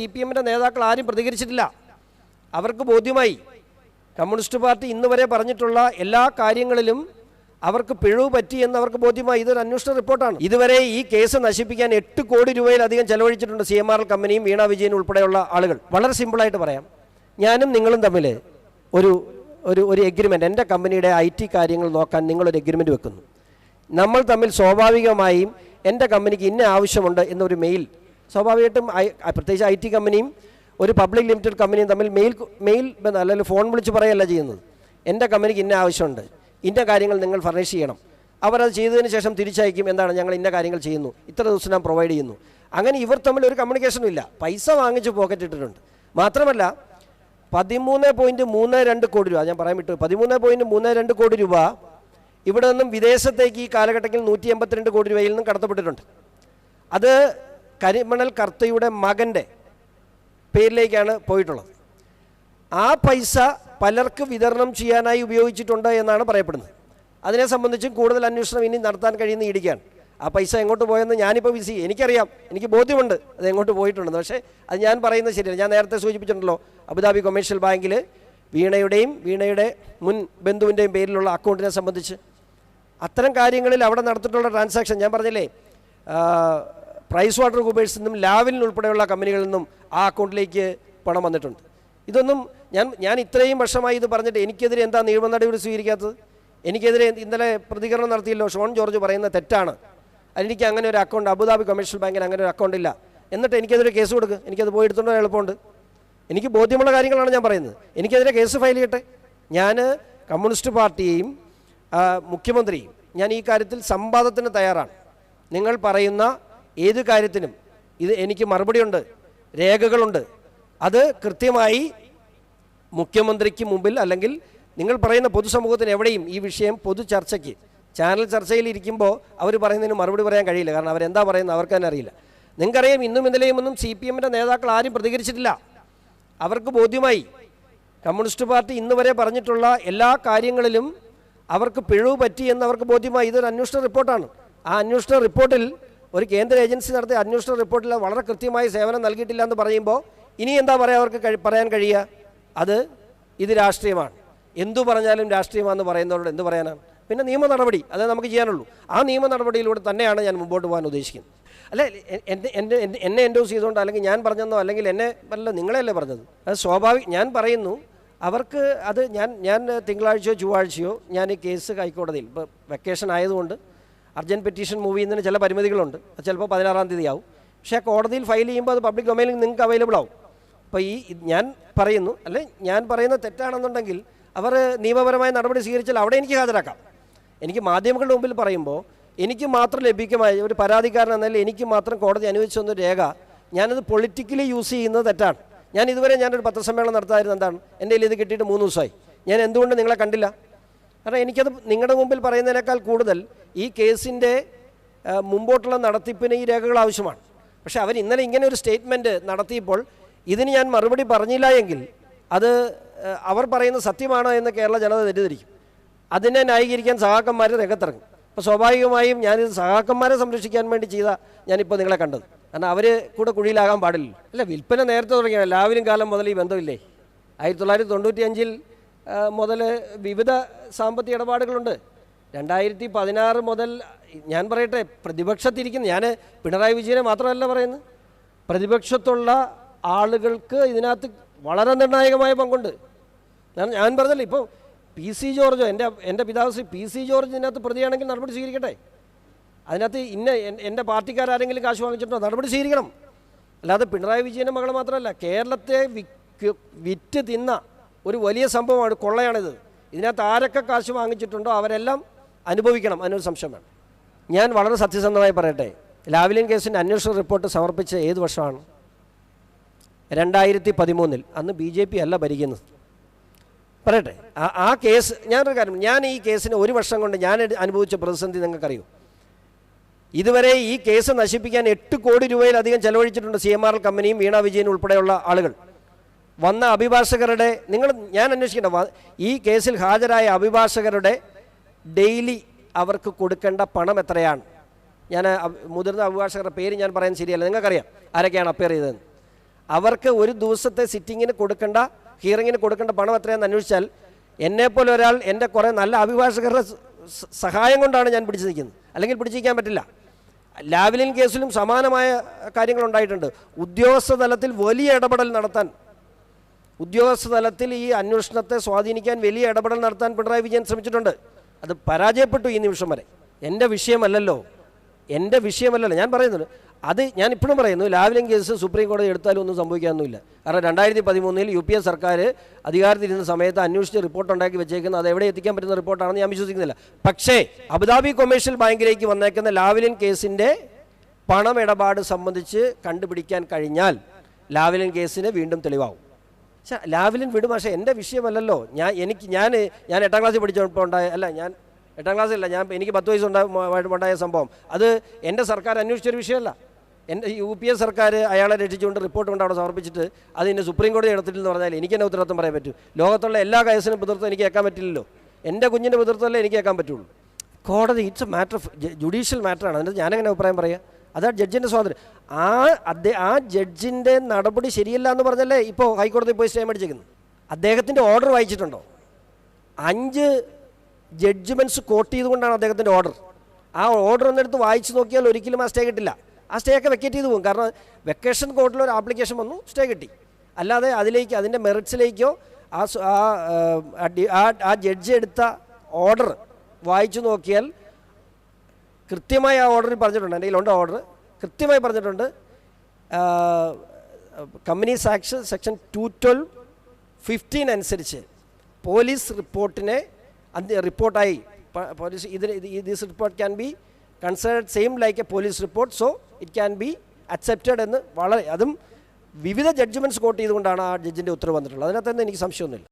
C P എമ്മിന്റെ നേതാക്കൾ ആരും പ്രതികരിച്ചിട്ടില്ല. അവർക്ക് ബോധ്യമായി. കമ്മ്യൂണിസ്റ്റ് പാർട്ടി ഇന്ന് വരെ പറഞ്ഞിട്ടുള്ള എല്ലാ കാര്യങ്ങളിലും അവർക്ക് പിഴവ് പറ്റി എന്ന് അവർക്ക് ബോധ്യമായി. ഇതൊരു അന്വേഷണ റിപ്പോർട്ടാണ്. ഇതുവരെ ഈ കേസ് നശിപ്പിക്കാൻ എട്ട് കോടി രൂപയിലധികം ചെലവഴിച്ചിട്ടുണ്ട് സി എം ആർ കമ്പനിയും വീണ വിജയൻ ഉൾപ്പെടെയുള്ള ആളുകൾ. വളരെ സിമ്പിളായിട്ട് പറയാം. ഞാനും നിങ്ങളും തമ്മിൽ ഒരു ഒരു ഒരു എഗ്രിമെന്റ് എന്റെ കമ്പനിയുടെ ഐ ടി കാര്യങ്ങൾ നോക്കാൻ നിങ്ങളൊരു എഗ്രിമെന്റ് വെക്കുന്നു. നമ്മൾ തമ്മിൽ സ്വാഭാവികമായും എന്റെ കമ്പനിക്ക് ഇന്ന ആവശ്യമുണ്ട് എന്നൊരു മെയിൽ സ്വാഭാവികമായിട്ടും ഐ- പ്രത്യേകിച്ച് ഐ ടി കമ്പനിയും ഒരു പബ്ലിക് ലിമിറ്റഡ് കമ്പനിയും തമ്മിൽ മെയിൽ മെയിൽ ബന്ധം അല്ലെങ്കിൽ ഫോൺ വിളിച്ച് പറയല്ല ചെയ്യുന്നത്. എന്റെ കമ്പനിക്ക് ഇന്ന ആവശ്യമുണ്ട്. ഇന്ന കാര്യങ്ങൾ നിങ്ങൾ ഫർണിഷ് ചെയ്യണം. അവരത് ചെയ്തതിന് ശേഷം തിരിച്ചയക്കും എന്താണ് ഞങ്ങൾ ഇന്ന കാര്യങ്ങൾ ചെയ്യുന്നു. ഇത്ര ദിവസം ഞാൻ പ്രൊവൈഡ് ചെയ്യുന്നു. അങ്ങനെ ഇവർ തമ്മിൽ ഒരു കമ്മ്യൂണിക്കേഷനും ഇല്ല. പൈസ വാങ്ങിച്ച് പോക്കറ്റ് ഇട്ടിട്ടുണ്ട്. മാത്രമല്ല പതിമൂന്ന് പോയിന്റ് മൂന്ന് രണ്ട് കോടി രൂപ ഞാൻ പറയാൻ വിട്ടു പതിമൂന്ന് പോയിന്റ് മൂന്ന് രണ്ട് കോടി രൂപ ഇവിടെ നിന്നും വിദേശത്തേക്ക് ഈ കാലഘട്ടത്തിൽ നൂറ്റി എൺപത്തിരണ്ട് കോടി രൂപയിൽ നിന്നും കടത്തപ്പെട്ടിട്ടുണ്ട്. അത് കരിമണൽ കർത്തയുടെ മകന്റെ പേരിലേക്കാണ് പോയിട്ടുള്ളത്. ആ പൈസ പലർക്ക് വിതരണം ചെയ്യാനായി ഉപയോഗിച്ചിട്ടുണ്ട് എന്നാണ് പറയപ്പെടുന്നത്. അതിനെ സംബന്ധിച്ചും കൂടുതൽ അന്വേഷണം ഇനി നടത്താൻ കഴിയുന്ന ഇടിക്കാണ്. ആ പൈസ എങ്ങോട്ട് പോയെന്ന് ഞാനിപ്പോൾ വിസി എനിക്കറിയാം. എനിക്ക് ബോധ്യമുണ്ട് അത് എങ്ങോട്ട് പോയിട്ടുണ്ടെന്ന്. പക്ഷേ അത് ഞാൻ പറയുന്നത് ശരിയാണ് ഞാൻ നേരത്തെ സൂചിപ്പിച്ചിട്ടുണ്ടല്ലോ അബുദാബി കൊമേഴ്ഷ്യൽ ബാങ്കിൽ വീണയുടെയും വീണയുടെ മുൻ ബന്ധുവിന്റെയും പേരിലുള്ള അക്കൗണ്ടിനെ സംബന്ധിച്ച് അത്തരം കാര്യങ്ങളിൽ അവിടെ നടത്തിയിട്ടുള്ള ട്രാൻസാക്ഷൻ ഞാൻ പറഞ്ഞില്ലേ പ്രൈസ് വാട്ടർ കൂപ്പേഴ്സിൽ നിന്നും ലാവിൽ ഉൾപ്പെടെയുള്ള കമ്പനികളിൽ നിന്നും ആ അക്കൗണ്ടിലേക്ക് പണം വന്നിട്ടുണ്ട്. ഇതൊന്നും ഞാൻ ഞാൻ ഇത്രയും വർഷമായി ഇത് പറഞ്ഞിട്ട് എനിക്കെതിരെ എന്താ നിയമ നടപടി സ്വീകരിക്കാത്തത്? എനിക്കെതിരെ ഇന്നലെ പ്രതികരണം നടത്തിയല്ലോ ഷോൺ ജോർജ് പറയുന്ന തെറ്റാണ്. എനിക്ക് അങ്ങനെ ഒരു അക്കൗണ്ട് അബുദാബി കൊമേഴ്ഷ്യൽ ബാങ്കിന് അങ്ങനെ ഒരു അക്കൗണ്ട് ഇല്ല. എന്നിട്ട് എനിക്കെതിരെ കേസ് കൊടുക്കുക എനിക്കത് പോയി എടുത്തുകൊണ്ട് എളുപ്പമുണ്ട്? എനിക്ക് ബോധ്യമുള്ള കാര്യങ്ങളാണ് ഞാൻ പറയുന്നത്. എനിക്കെതിരെ കേസ് ഫയൽ ചെയ്യട്ടെ? ഞാൻ കമ്മ്യൂണിസ്റ്റ് പാർട്ടിയെയും മുഖ്യമന്ത്രിയും ഞാൻ ഈ കാര്യത്തിൽ സംവാദത്തിന് തയ്യാറാണ്. നിങ്ങൾ പറയുന്ന ഏത് കാര്യത്തിനും ഇത് എനിക്ക് മറുപടിയുണ്ട്. രേഖകളുണ്ട്. അത് കൃത്യമായി മുഖ്യമന്ത്രിക്ക് മുമ്പിൽ അല്ലെങ്കിൽ നിങ്ങൾ പറയുന്ന പൊതുസമൂഹത്തിന് എവിടെയും ഈ വിഷയം പൊതു ചർച്ചയ്ക്ക് ചാനൽ ചർച്ചയിൽ ഇരിക്കുമ്പോൾ അവർ പറയുന്നതിന് മറുപടി പറയാൻ കഴിയില്ല. കാരണം അവരെന്താ പറയുന്നത് അവർക്ക് തന്നെ അറിയില്ല. നിങ്ങൾക്കറിയാം ഇന്നും ഇന്നലെയും ഒന്നും സി പി എമ്മിന്റെ നേതാക്കൾ ആരും പ്രതികരിച്ചിട്ടില്ല. അവർക്ക് ബോധ്യമായി. കമ്മ്യൂണിസ്റ്റ് പാർട്ടി ഇന്ന് വരെ പറഞ്ഞിട്ടുള്ള എല്ലാ കാര്യങ്ങളിലും അവർക്ക് പിഴവ് പറ്റി എന്ന് അവർക്ക് ബോധ്യമായി. ഇതൊരു അന്വേഷണ റിപ്പോർട്ടാണ്. ആ അന്വേഷണ റിപ്പോർട്ടിൽ ഒരു കേന്ദ്ര ഏജൻസി നടത്തിയ അന്വേഷണ റിപ്പോർട്ടിൽ വളരെ കൃത്യമായി സേവനം നൽകിയിട്ടില്ല എന്ന് പറയുമ്പോൾ ഇനി എന്താ പറയുക അവർക്ക് പറയാൻ കഴിയുക? അത് ഇത് രാഷ്ട്രീയമാണ്. എന്തു പറഞ്ഞാലും രാഷ്ട്രീയമാണെന്ന് പറയുന്നവരോട് എന്ത് പറയാനാണ്? പിന്നെ നിയമ നടപടി അതേ നമുക്ക് ചെയ്യാനുള്ളൂ. ആ നിയമ നടപടിയിലൂടെ തന്നെയാണ് ഞാൻ മുമ്പോട്ട് പോകാൻ ഉദ്ദേശിക്കുന്നത്. അല്ലെ എന്റെ എന്റെ- എന്നെ എൻഡോസ് ചെയ്തുകൊണ്ട് അല്ലെങ്കിൽ ഞാൻ പറഞ്ഞെന്നോ അല്ലെങ്കിൽ എന്നെ അല്ല നിങ്ങളെയല്ലേ പറഞ്ഞത്? അത് സ്വാഭാവിക ഞാൻ പറയുന്നു അവർക്ക് അത് ഞാൻ ഞാൻ തിങ്കളാഴ്ചയോ ചൊവ്വാഴ്ചയോ ഞാൻ ഈ കേസ് ഹൈക്കോടതിയിൽ ഇപ്പോൾ വെക്കേഷൻ ആയതുകൊണ്ട് അർജന്റ് പെറ്റീഷൻ മൂവ് ചെയ്യുന്നതിന് ചില പരിമിതികളുണ്ട്. അത് ചിലപ്പോൾ പതിനാറാം തീയതി ആവും പക്ഷേ കോടതിയിൽ ഫയൽ ചെയ്യുമ്പോൾ അത് പബ്ലിക് ഡൊമൈനിൽ നിങ്ങൾക്ക് അവൈലബിൾ ആവും. അപ്പോൾ ഈ ഞാൻ പറയുന്നു അല്ലെ ഞാൻ പറയുന്ന തെറ്റാണെന്നുണ്ടെങ്കിൽ അവർ നിയമപരമായ നടപടി സ്വീകരിച്ചാൽ അവിടെ എനിക്ക് ഹാജരാക്കാം. എനിക്ക് മാധ്യമങ്ങളുടെ മുമ്പിൽ പറയുമ്പോൾ എനിക്ക് മാത്രം ലഭ്യമായ ഒരു പരാതിക്കാരൻ എന്നല്ല എനിക്ക് മാത്രം കോടതി അനുവദിച്ചു തന്ന രേഖ ഞാനത് പൊളിറ്റിക്കലി യൂസ് ചെയ്യുന്നത് തെറ്റാണ്. ഞാൻ ഇതുവരെ ഞാനൊരു പത്രസമ്മേളനം നടത്താതിരുന്നത് എന്താണ്? എന്റെ കയ്യിൽ ഇത് കിട്ടിയിട്ട് മൂന്ന് ദിവസമായി. ഞാൻ എന്തുകൊണ്ട് നിങ്ങളെ കണ്ടില്ല? കാരണം എനിക്കത് നിങ്ങളുടെ മുമ്പിൽ പറയുന്നതിനേക്കാൾ കൂടുതൽ ഈ കേസിന്റെ മുമ്പോട്ടുള്ള നടത്തിപ്പിന് ഈ രേഖകൾ ആവശ്യമാണ്. പക്ഷേ അവർ ഇന്നലെ ഇങ്ങനെ ഒരു സ്റ്റേറ്റ്മെന്റ് നടത്തിയപ്പോൾ ഇതിന് ഞാൻ മറുപടി പറഞ്ഞില്ല എങ്കിൽ അത് അവർ പറയുന്ന സത്യമാണോ എന്ന് കേരള ജനത തെറ്റിദ്ധരിക്കും. അതിനെ ന്യായീകരിക്കാൻ സഹാക്കന്മാർ രംഗത്തിറങ്ങും. അപ്പോൾ സ്വാഭാവികമായും ഞാനിത് സഹാക്കന്മാരെ സംരക്ഷിക്കാൻ വേണ്ടി ചെയ്ത ഞാനിപ്പോൾ നിങ്ങളെ കണ്ടത്. കാരണം അവർ കൂടെ കുഴിയിലാകാൻ പാടില്ല അല്ല വിൽപ്പന നേരത്തെ തുടങ്ങിയ എല്ലാവരും കാലം മുതൽ ഈ ബന്ധമില്ലേ? ആയിരത്തി തൊള്ളായിരത്തി തൊണ്ണൂറ്റി മുതൽ വിവിധ സാമ്പത്തിക ഇടപാടുകളുണ്ട്. രണ്ടായിരത്തി പതിനാറ് മുതൽ ഞാൻ പറയട്ടെ പ്രതിപക്ഷത്തിരിക്കുന്ന. ഞാൻ പിണറായി വിജയനെ മാത്രമല്ല പറയുന്നത്. പ്രതിപക്ഷത്തുള്ള ആളുകൾക്ക് ഇതിനകത്ത് വളരെ നിർണായകമായ പങ്കുണ്ട്. ഞാൻ പറഞ്ഞല്ലോ ഇപ്പോൾ പി സി ജോർജോ എന്റെ എന്റെ പിതാവ് ശ്രീ പി സി ജോർജ് ഇതിനകത്ത് പ്രതിയാണെങ്കിൽ നടപടി സ്വീകരിക്കട്ടെ. അതിനകത്ത് ഇന്ന എൻ- എന്റെ പാർട്ടിക്കാരെങ്കിലും കാശ് വാങ്ങിച്ചിട്ടുണ്ടോ നടപടി സ്വീകരിക്കണം. അല്ലാതെ പിണറായി വിജയന്റെ മകൾ മാത്രമല്ല കേരളത്തെ വിറ്റ് തിന്ന ഒരു വലിയ സംഭവമാണ് കൊള്ളയാണിത്. ഇതിനകത്ത് ആരൊക്കെ കാശ് വാങ്ങിച്ചിട്ടുണ്ടോ അവരെല്ലാം അനുഭവിക്കണം അതിനൊരു സംശയം വേണം. ഞാൻ വളരെ സത്യസന്ധമായി പറയട്ടെ ലാവ്ലിൻ കേസിന്റെ അന്വേഷണ റിപ്പോർട്ട് സമർപ്പിച്ച ഏത് വർഷമാണ്? രണ്ടായിരത്തി പതിമൂന്നിൽ അന്ന് ബി ജെ പി അല്ല ഭരിക്കുന്നത്. പറയട്ടെ ആ കേസ് ഞാനൊരു കാര്യം ഞാൻ ഈ കേസിന് ഒരു വർഷം കൊണ്ട് ഞാൻ അനുഭവിച്ച പ്രതിസന്ധി നിങ്ങൾക്കറിയൂ? ഇതുവരെ ഈ കേസ് നശിപ്പിക്കാൻ എട്ട് കോടി രൂപയിലധികം ചെലവഴിച്ചിട്ടുണ്ട് സി എം ആർ കമ്പനിയും വീണ വിജയൻ ഉൾപ്പെടെയുള്ള ആളുകൾ. വന്ന അഭിഭാഷകരുടെ നിങ്ങൾ ഞാൻ അന്വേഷിക്കേണ്ട ഈ കേസിൽ ഹാജരായ അഭിഭാഷകരുടെ ഡെയിലി അവർക്ക് കൊടുക്കേണ്ട പണം എത്രയാണ്? ഞാൻ മുതിർന്ന അഭിഭാഷകരുടെ പേര് ഞാൻ പറയാൻ ശരിയല്ല. നിങ്ങൾക്കറിയാം ആരൊക്കെയാണ് അപ്പയർ ചെയ്തതെന്ന്. അവർക്ക് ഒരു ദിവസത്തെ സിറ്റിങ്ങിന് കൊടുക്കേണ്ട ഹിയറിങ്ങിന് കൊടുക്കേണ്ട പണം എത്രയാണെന്ന് അന്വേഷിച്ചാൽ എന്നെപ്പോലെ ഒരാൾ എന്റെ കുറേ നല്ല അഭിഭാഷകരുടെ സഹായം കൊണ്ടാണ് ഞാൻ പിടിച്ചു നിൽക്കുന്നത്. അല്ലെങ്കിൽ പിടിച്ചിരിക്കാൻ പറ്റില്ല. ലാവ്ലിൻ കേസിലും സമാനമായ കാര്യങ്ങളുണ്ടായിട്ടുണ്ട് ഉദ്യോഗസ്ഥ തലത്തിൽ വലിയ ഇടപെടൽ നടത്താൻ ഉദ്യോഗസ്ഥ തലത്തിൽ ഈ അന്വേഷണത്തെ സ്വാധീനിക്കാൻ വലിയ ഇടപെടൽ നടത്താൻ പിണറായി വിജയൻ ശ്രമിച്ചിട്ടുണ്ട്. അത് പരാജയപ്പെട്ടു ഈ നിമിഷം വരെ. എന്റെ വിഷയമല്ലല്ലോ. എന്റെ വിഷയമല്ലല്ലോ. ഞാൻ പറയുന്നത് അത് ഞാൻ ഇപ്പോഴും പറയുന്നു ലാവ്ലിംഗ് കേസ് സുപ്രീം കോടതി എടുത്താലും ഒന്നും സംഭവിക്കാനൊന്നുമില്ല. കാരണം രണ്ടായിരത്തി പതിമൂന്നിൽ യു പി എ സർക്കാർ അധികാരത്തിലിരുന്ന സമയത്ത് അന്വേഷിച്ച് റിപ്പോർട്ട് ഉണ്ടാക്കി വെച്ചേക്കുന്നത് അത് എവിടെ എത്തിക്കാൻ പറ്റുന്ന റിപ്പോർട്ടാണെന്ന് ഞാൻ വിശ്വസിക്കുന്നില്ല. പക്ഷേ അബുദാബി കൊമേഴ്ഷ്യൽ ബാങ്കിലേക്ക് വന്നേക്കുന്ന ലാവ്ലിൻ കേസിന്റെ പണമിടപാട് സംബന്ധിച്ച് കണ്ടുപിടിക്കാൻ കഴിഞ്ഞാൽ ലാവ്ലിൻ കേസിന് വീണ്ടും തെളിവാകും ലാവ്ലിൻ വിടും. പക്ഷേ എന്റെ വിഷയമല്ലല്ലോ. ഞാൻ എനിക്ക് ഞാൻ ഞാൻ എട്ടാം ക്ലാസ്സിൽ പഠിച്ചപ്പോൾ ഉണ്ടായ അല്ല ഞാൻ എട്ടാം ക്ലാസ്സിലല്ല ഞാൻ എനിക്ക് പത്ത് വയസ്സുണ്ടായ ഉണ്ടായ സംഭവം. അത് എന്റെ സർക്കാർ അന്വേഷിച്ചൊരു വിഷയമല്ല. എന്റെ യു പി എ സർക്കാർ അയാളെ രക്ഷിച്ചുകൊണ്ട് റിപ്പോർട്ട് കൊണ്ട് അവിടെ സമർപ്പിച്ചിട്ട് അത് ഇന്ന് സുപ്രീം കോടതി എടുത്തിട്ടെന്ന് പറഞ്ഞാൽ എനിക്ക് എന്നെ ഉത്തരവാദിത്വം പറയാൻ പറ്റും. ലോകത്തുള്ള എല്ലാ കേസിനും പിതൃത്വം എനിക്ക് കേൾക്കാൻ പറ്റില്ലല്ലോ. എന്റെ കുഞ്ഞിന്റെ പിതൃത്വമല്ലേ എനിക്ക് കേൾക്കാൻ പറ്റുള്ളൂ. കോടതി it's a matter of judicial മാറ്ററാണ് അതിന്റെ ഞാനെങ്ങനെ അഭിപ്രായം പറയാം? അതാണ് ജഡ്ജിന്റെ സ്വാതന്ത്ര്യം. ആ അദ്ദേഹം ആ ജഡ്ജിന്റെ നടപടി ശരിയല്ല എന്ന് പറഞ്ഞല്ലേ ഇപ്പോൾ ഹൈക്കോടതി പോയി സ്റ്റേ മേടിച്ചേക്കുന്നത്? അദ്ദേഹത്തിന്റെ ഓർഡർ വായിച്ചിട്ടുണ്ടോ? അഞ്ച് ജഡ്ജ്മെന്റ്സ് കോട്ട് ചെയ്തുകൊണ്ടാണ് അദ്ദേഹത്തിന്റെ ഓർഡർ. ആ ഓർഡർ ഒന്നെടുത്ത് വായിച്ചു നോക്കിയാൽ ഒരിക്കലും ആ സ്റ്റേ കിട്ടില്ല. ആ സ്റ്റേ ഒക്കെ വെക്കേറ്റ് ചെയ്ത് പോകും. കാരണം വെക്കേഷൻ കോർട്ടിൽ ഒരു ആപ്ലിക്കേഷൻ വന്നു സ്റ്റേ കിട്ടി. അല്ലാതെ അതിലേക്ക് അതിന്റെ മെറിറ്റ്സിലേക്കോ ആ ആ, ജഡ്ജി എടുത്ത ഓർഡർ വായിച്ചു നോക്കിയാൽ കൃത്യമായി ആ ഓർഡറിൽ പറഞ്ഞിട്ടുണ്ട്. എന്റെ കയ്യിലുണ്ട് ഓർഡർ. കൃത്യമായി പറഞ്ഞിട്ടുണ്ട്. Companies act section two twelve fifteen അനുസരിച്ച് പോലീസ് റിപ്പോർട്ടിനെ റിപ്പോർട്ടായി. പോലീസ് ഇതിന് this report can be considered same like a police report so it can be accepted എന്ന് വളരെ അതും വിവിധ ജഡ്ജ്മെന്റ്സ് കോട്ട് ചെയ്തുകൊണ്ടാണ് ആ ജഡ്ജിന്റെ ഉത്തരവ് വന്നിട്ടുള്ളത്. അതിനകത്തൊന്നും എനിക്ക് സംശയമൊന്നുമില്ല.